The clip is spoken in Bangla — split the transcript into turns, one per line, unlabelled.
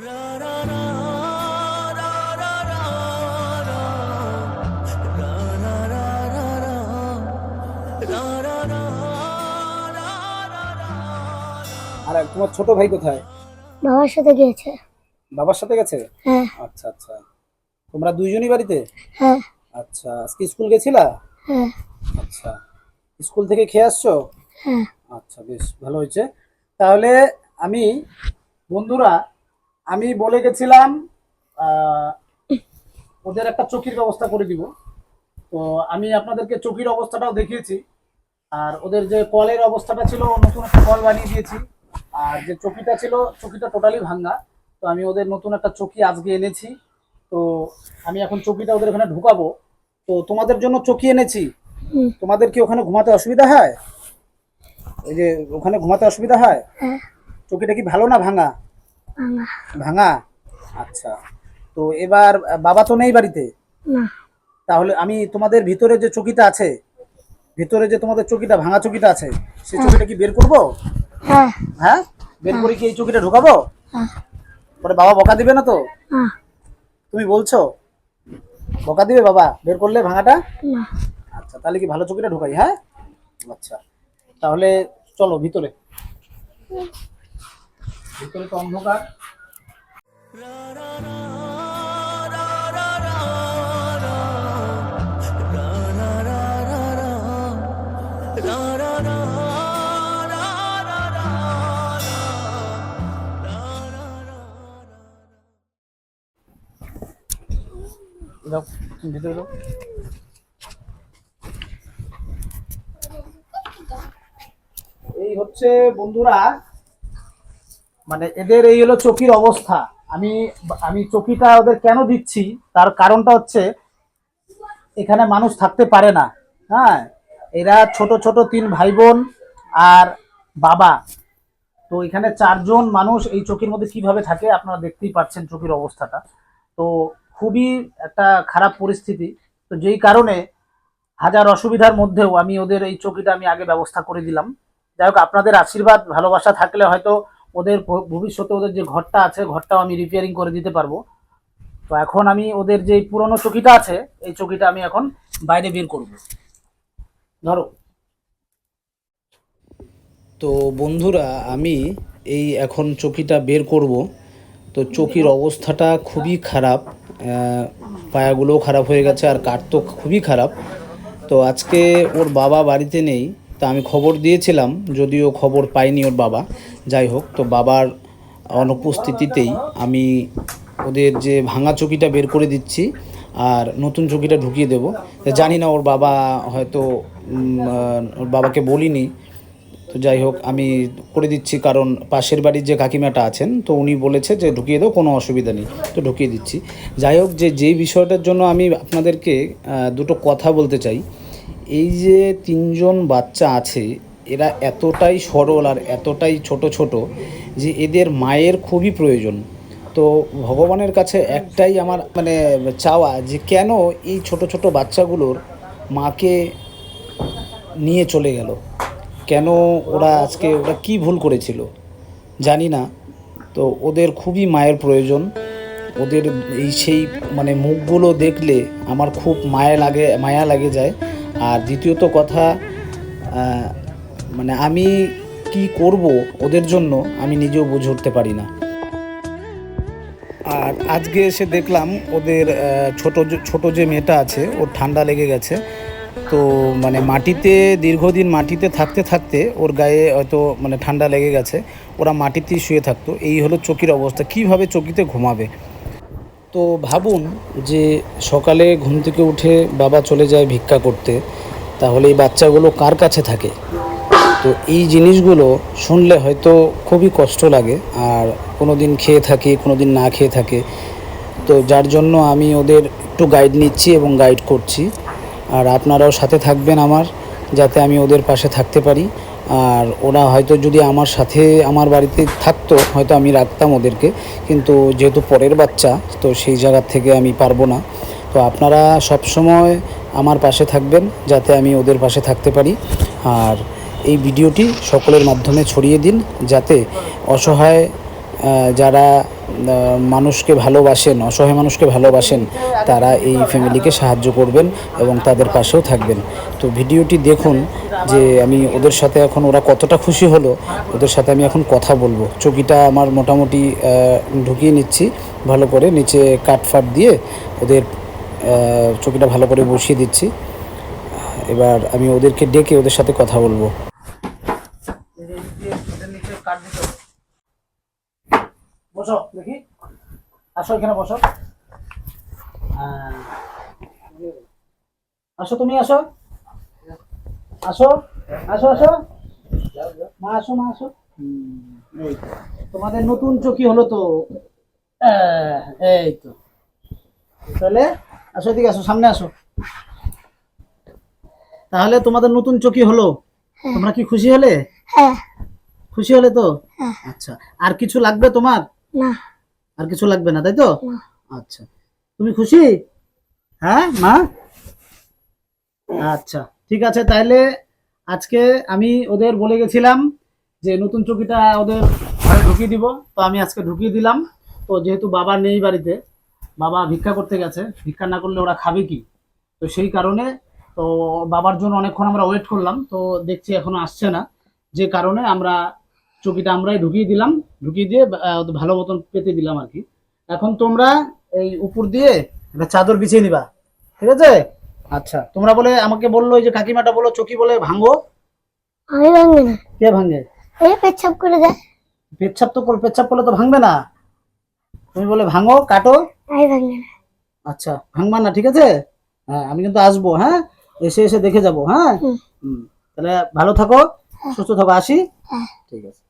আর তোমার ছোট ভাই কোথায়
বাবার সাথে গিয়েছে
বাবার সাথে গেছে
হ্যাঁ
আচ্ছা আচ্ছা তোমরা দুইজনই বাড়িতে
হ্যাঁ
আচ্ছা আজকে স্কুল গেছিলা
হ্যাঁ
আচ্ছা স্কুল থেকে খেয়ে আসছো
হ্যাঁ
আচ্ছা বেশ ভালো হয়েছে তাহলে আমি বন্ধুরা আমি বলে গেছিলাম ওদের একটা চকির ব্যবস্থা করে দিব। তো আমি আপনাদেরকে চকির অবস্থাটাও দেখিয়েছি। আর ওদের যে কলের অবস্থাটা ছিল নতুন একটা কল বানিয়ে দিয়েছি। আর যে চকিটা ছিল চকিটা টোটালি ভাঙ্গা। তো আমি ওদের নতুন একটা চকি আজকে এনেছি। তো আমি এখন চকিটা ওদের ওখানে ঢুকাবো। তো তোমাদের জন্য চকি এনেছি। তোমাদের কি ওখানে ঘুমাতে অসুবিধা হয়? এই যে ওখানে ঘুমাতে অসুবিধা হয়?
হ্যাঁ।
চকিটা কি ভালো না ভাঙা?
ভাঙা।
আচ্ছা। তো এবার বাবা তো নেই বাড়িতে?
না।
তাহলে আমি তোমাদের ভিতরে যে চকিটা আছে ভিতরে যে তোমাদের চকিটা ভাঙা চকিটা আছে সেই চকিটা কি বের করব?
হ্যাঁ।
হ্যাঁ? বের করে কি এই চকিটা ঢোকাবো?
হ্যাঁ।
পরে বাবা বকা দিবে না তো? তুমি বলছো? বকা দিবে বাবা? বের করলে ভাঙাটা?
না।
আচ্ছা তাহলে কি ভালো চকিটা ঢোকাই হ্যাঁ? আচ্ছা। তাহলে চলো ভিতরে। ভিতরে তো অন্ধকার এই হচ্ছে বন্ধুরা মানে এদের এই হলো চকির অবস্থা। আমি আমি চকিটা ওদের কেন দিচ্ছি? তার কারণটা হচ্ছে, এখানে মানুষ থাকতে পারে না। হ্যাঁ এরা ছোট ছোট তিন ভাই বোন আর বাবা। তো এখানে চারজন মানুষ এই চকির মধ্যে কীভাবে থাকে আপনারা দেখতেই পাচ্ছেন চকির অবস্থাটা। তো খুবই একটা খারাপ পরিস্থিতি। তো যেই কারণে হাজার অসুবিধার মধ্যেও আমি ওদের এই চকিটা আমি আগে ব্যবস্থা করে দিলাম। যাই হোক, আপনাদের আশীর্বাদ, ভালোবাসা থাকলে হয়তো ওদের ভবিষ্যতে ওদের যে ঘরটা আছে, ঘরটাও আমি রিপেয়ারিং করে দিতে পারব। তো এখন আমি ওদের যে পুরনো চকিটা আছে, এই চকিটা আমি এখন বাইরে বের করব। ধরো। তো বন্ধুরা, আমি এই এখন চকিটা বের করব। তো চকির অবস্থাটা খুবই খারাপ পায়াগুলোও খারাপ হয়ে গেছে আর কাঠ তো খুবই খারাপ। তো আজকে ওর বাবা বাড়িতে নেই, তা আমি খবর দিয়েছিলাম, যদিও খবর পাইনি ওর বাবা। যাই হোক, তো বাবার অনুপস্থিতিতেই আমি ওদের যে ভাঙা চকিটা বের করে দিচ্ছি আর নতুন চকিটা ঢুকিয়ে দেবো। জানি না ওর বাবা হয়তো ওর বাবাকে বলিনি। তো যাই হোক, আমি করে দিচ্ছি কারণ পাশের বাড়ির যে কাকিমাটা আছেন, তো উনি বলেছে যে ঢুকিয়ে দাও, কোনো অসুবিধা নেই। তো ঢুকিয়ে দিচ্ছি। যাই হোক, যে, যেই বিষয়টার জন্য আমি আপনাদেরকে দুটো কথা বলতে চাই। এই যে তিনজন বাচ্চা আছে এরা এতটাই সরল আর এতটাই ছোট ছোট যে এদের মায়ের খুবই প্রয়োজন। তো ভগবানের কাছে একটাই আমার মানে চাওয়া যে কেন এই ছোট ছোট বাচ্চাগুলোর মাকে নিয়ে চলে গেল? কেন ওরা আজকে ওরা কি ভুল করেছিল? জানি না। তো ওদের খুবই মায়ের প্রয়োজন। ওদের এই সেই মানে মুখগুলো দেখলে আমার খুব মায়া লাগে মায়া লাগে যায়। আর দ্বিতীয়ত কথা মানে আমি কি করব ওদের জন্য আমি নিজেও বুঝে উঠতে পারি না। আর আজকে এসে দেখলাম ওদের ছোট ছোট যে মেয়েটা আছে, ওর ঠান্ডা লেগে গেছে। তো মানে মাটিতে, দীর্ঘদিন মাটিতে থাকতে থাকতে ওর গায়ে হয়তো মানে ঠান্ডা লেগে গেছে। ওরা মাটিতেই শুয়ে থাকতো। এই হলো চকির অবস্থা। কীভাবে চকিতে ঘুমাবে? তো ভাবুন যে সকালে ঘুম থেকে উঠে বাবা চলে যায় ভিক্ষা করতে, তাহলে এই বাচ্চাগুলো কার কাছে থাকে? তো এই জিনিসগুলো শুনলে হয়তো খুবই কষ্ট লাগে, আর কোনো দিন খেয়ে থাকে কোনো দিন না খেয়ে থাকে। তো যার জন্য আমি ওদের একটু গাইড নিচ্ছি এবং গাইড করছি। আর আপনারাও সাথে থাকবেন আমার, যাতে আমি ওদের পাশে থাকতে পারি। আর ওরা হয়তো যদি আমার সাথে, আমার বাড়িতে থাকতো, হয়তো আমি রাখতাম ওদেরকে। কিন্তু যেহেতু পরের বাচ্চা, তো সেই জায়গার থেকে আমি পারব না। তো আপনারা সব সময় আমার পাশে থাকবেন, যাতে আমি ওদের পাশে থাকতে পারি। আর এই ভিডিওটি সকলের মাধ্যমে ছড়িয়ে দিন যাতে অসহায় যারা মানুষকে ভালোবাসেন, অসহায় মানুষকে ভালোবাসেন, তারা এই ফ্যামিলিকে সাহায্য করবেন এবং তাদের পাশেও থাকবেন। তো ভিডিওটি দেখুন যে আমি ওদের সাথে এখন ওরা কতটা খুশি হলো, ওদের সাথে আমি এখন কথা বলব। চকিটা আমার মোটামুটি ঢুকিয়ে নিচ্ছি ভালো করে, নিচে কাঠ ফাট দিয়ে ওদের চকিটা ভালো করে বসিয়ে দিচ্ছি। এবার আমি ওদেরকে ডেকে ওদের সাথে কথা বলব। বসো, দেখি। আসো এখানে, বসো। আসো তুমি, আসো। আসো আসো আসো। মা আসো মা, আসো। তোমাদের নতুন চকি হলো তো। এই তো। তাহলে আসো এদিকে, আসো, সামনে আসো। তাহলে তোমাদের নতুন চকি হলো। তোমরা কি খুশি হলে?
হ্যাঁ।
খুশি হলে তো?
হ্যাঁ।
আচ্ছা আর কিছু লাগবে তোমার?
না।
আর কিছু লাগবে না তাই তো? আচ্ছা। তুমি খুশি? হ্যাঁ মা? আচ্ছা ঠিক আছে তাহলে আজকে আমি ওদের বলে গেছিলাম যে নতুন চকিটা ওদের ঘরে ঢুকিয়ে দিব। তো আমি আজকে ঢুকিয়ে দিলাম। তো যেহেতু বাবা নেই বাড়িতে বাবা ভিক্ষা করতে গেছে ভিক্ষা না করলে ওরা খাবে কি? তো সেই কারণে তো বাবার জন্য অনেকক্ষণ আমরা ওয়েট করলাম তো দেখছি এখনও আসছে না। যে কারণে আমরা চকিটা আমরাই ঢুকিয়ে দিলাম ঢুকিয়ে দিয়ে ভালো মতন পেতে দিলাম আর কি। এখন তোমরা এই উপর দিয়ে একটা চাদর বিছিয়ে নিবা ঠিক আছে? আচ্ছা। তোমরা বলে আমাকে বলল এই যে কাকিমাটা বলো চকি বলে ভাঙো।
আমি ভাঙবে না।
কে ভাঙে?
এই পেচ্ছাপ করে দেয়।
পেচ্ছাপ তো পেচ্ছাপ করলে তো ভাঙবে না। তুমি বলে ভাঙো কাটো।
আমি ভাঙবে না।
আচ্ছা ভাঙবা না ঠিক আছে? হ্যাঁ আমি কিন্তু আসব হ্যাঁ? এসে এসে দেখে যাব হ্যাঁ? তাহলে ভালো থাকো সুস্থ থাকো আসি?
হ্যাঁ।
ঠিক আছে।